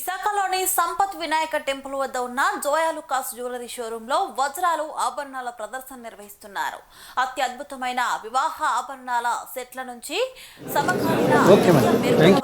విశాఖలో విశాఖలోని సంపత్ వినాయక టెంపుల్ వద్ద ఉన్న జోయాలుకాస్ జ్యువెలరీ షోరూమ్లో వజ్రాలు ఆభరణాల ప్రదర్శన నిర్వహిస్తున్నారు. అత్యద్భుతమైన వివాహ ఆభరణాల సెట్ల నుంచి సమకాలీన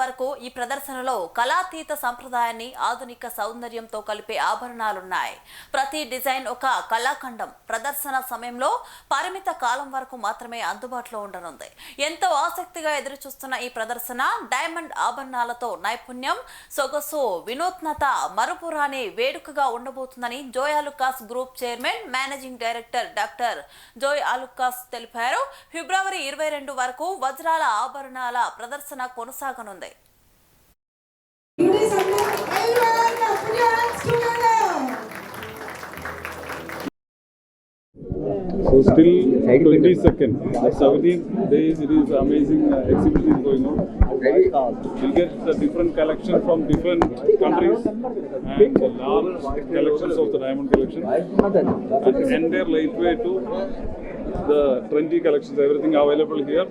వరకు ఈ ప్రదర్శనలో కళాతీత సంప్రదాయాన్ని ఆధునిక సౌందర్యంతో కలిపే ఆభరణాలున్నాయి. ప్రతి డిజైన్ ఒక కళాఖండం. ప్రదర్శన సమయంలో పరిమిత కాలం వరకు మాత్రమే అందుబాటులో ఉండనుంది. ఎంతో ఆసక్తిగా ఎదురుచూస్తున్న ఈ ప్రదర్శన డైమండ్ ఆభరణాలతో నైపుణ్యం సొగసు వినూత్నత మరుపురాని వేడుకగా ఉండబోతుందని Joy Alukkas group chairman managing director doctor Joy Alukkas తెలిపారు. ఫిబ్రవరి ఇరవై రెండు వరకు వజ్రాల ఆభరణాల ప్రదర్శన కొనసాగనుంది. So still 22nd, 17th days, it is amazing uh, exhibition is going on. We'll get the different collection from different countries and the large collections of the diamond collection. And entire lightweight to the trendy collections, everything available here.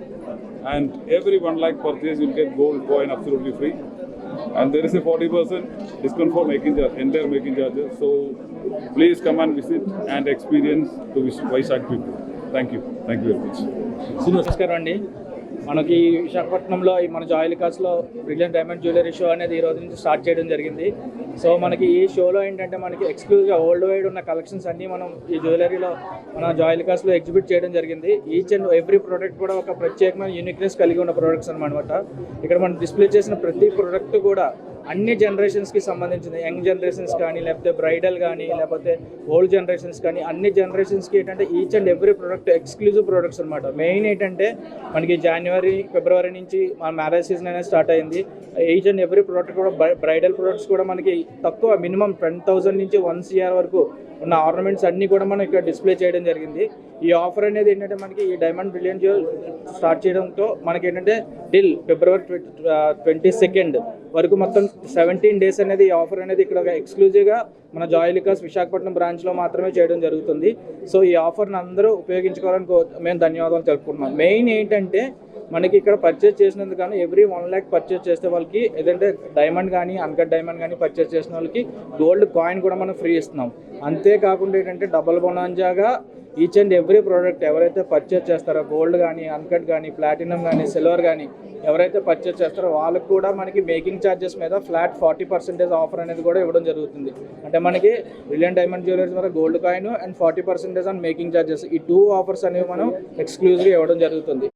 And every one lakh purchase, you'll get gold coin absolutely free And there is a 40% discount for making charge, entire making charges. So please come and visit and experience the Vis- Vaisak people. Thank you. Thank you very much. నమస్కారం అండి మనకి విశాఖపట్నంలో ఈ మన జాయిలికాస్లో brilliant diamond jewellery show అనేది ఈ రోజు నుంచి స్టార్ట్ చేయడం జరిగింది. సో మనకి ఈ షోలో ఏంటంటే మనకి ఎక్స్క్లూజివ్గా వరల్డ్ వైడ్ ఉన్న కలెక్షన్స్ అన్నీ మనం ఈ జ్యువెలరీలో మన జాయిలికాస్లో ఎగ్జిబిట్ చేయడం జరిగింది. ఈచ్ అండ్ ఎవ్రీ ప్రోడక్ట్ కూడా ఒక ప్రత్యేకమైన యూనిక్నెస్ కలిగి ఉన్న ప్రోడక్ట్స్ అనమాట ఇక్కడ మనం డిస్ప్లే చేసిన ప్రతి ప్రోడక్ట్ కూడా అన్ని జనరేషన్స్కి సంబంధించిన యంగ్ జనరేషన్స్ కానీ లేకపోతే బ్రైడల్ కానీ లేకపోతే ఓల్డ్ జనరేషన్స్ కానీ అన్ని జనరేషన్స్కి ఏంటంటే each and every product exclusive products అనమాట మెయిన్ ఏంటంటే మనకి జనవరి ఫిబ్రవరి నుంచి మన మ్యారేజ్ సీజన్ అనేది స్టార్ట్ అయింది. ఈచ్ అండ్ ఎవ్రీ ప్రోడక్ట్ కూడా బ్రైడల్ ప్రోడక్ట్స్ కూడా మనకి తక్కువ మినిమం టెన్ థౌసండ్ నుంచి వన్ సిఆర్ వరకు ఉన్న ఆర్నమెంట్స్ అన్నీ కూడా మనం ఇక్కడ డిస్ప్లే చేయడం జరిగింది. ఈ ఆఫర్ అనేది ఏంటంటే మనకి ఈ డైమండ్ బ్రిలియన్ జ్యువెల్ స్టార్ట్ చేయడంతో మనకి ఏంటంటే టిల్ ఫిబ్రవరి ట్వంటీ సెకండ్ వరకు మొత్తం సెవెంటీన్ డేస్ అనేది ఈ ఆఫర్ అనేది ఇక్కడ ఎక్స్క్లూజివ్గా మన జాయిలికాస్ విశాఖపట్నం బ్రాంచ్లో మాత్రమే చేయడం జరుగుతుంది. సో ఈ ఆఫర్ని అందరూ ఉపయోగించుకోవాలని కో- మేము ధన్యవాదాలు తెలుపుకుంటున్నాం. మెయిన్ ఏంటంటే మనకి ఇక్కడ పర్చేస్ చేసినందుకు కానీ ఎవ్రీ వన్ ల్యాక్ పర్చేస్ చేసే వాళ్ళకి ఏదంటే డైమండ్ కానీ అన్కట్ డైమండ్ కానీ పర్చేస్ చేసిన వాళ్ళకి గోల్డ్ కాయిన్ కూడా మనం ఫ్రీ ఇస్తున్నాం. అంతేకాకుండా ఏంటంటే డబల్ బొనాంజాగా ఈచ్ అండ్ ఎవ్రీ ప్రోడక్ట్ ఎవరైతే పర్చేస్ చేస్తారో గోల్డ్ కానీ అన్కట్ కానీ ప్లాటినం కానీ సిల్వర్ కానీ ఎవరైతే పర్చేస్ చేస్తారో వాళ్ళకి కూడా మనకి మేకింగ్ ఛార్జెస్ మీద ఫ్లాట్ ఫార్టీ పర్సెంటేజ్ ఆఫర్ అనేది కూడా ఇవ్వడం జరుగుతుంది. అంటే మనకి రిలయన్ డైమండ్ జ్యువెలర్స్ మీద gold coin and forty percentage on making charges ఈ టూ ఆఫర్స్ అనేవి మనం ఎక్స్క్లూజివ్గా ఇవ్వడం జరుగుతుంది.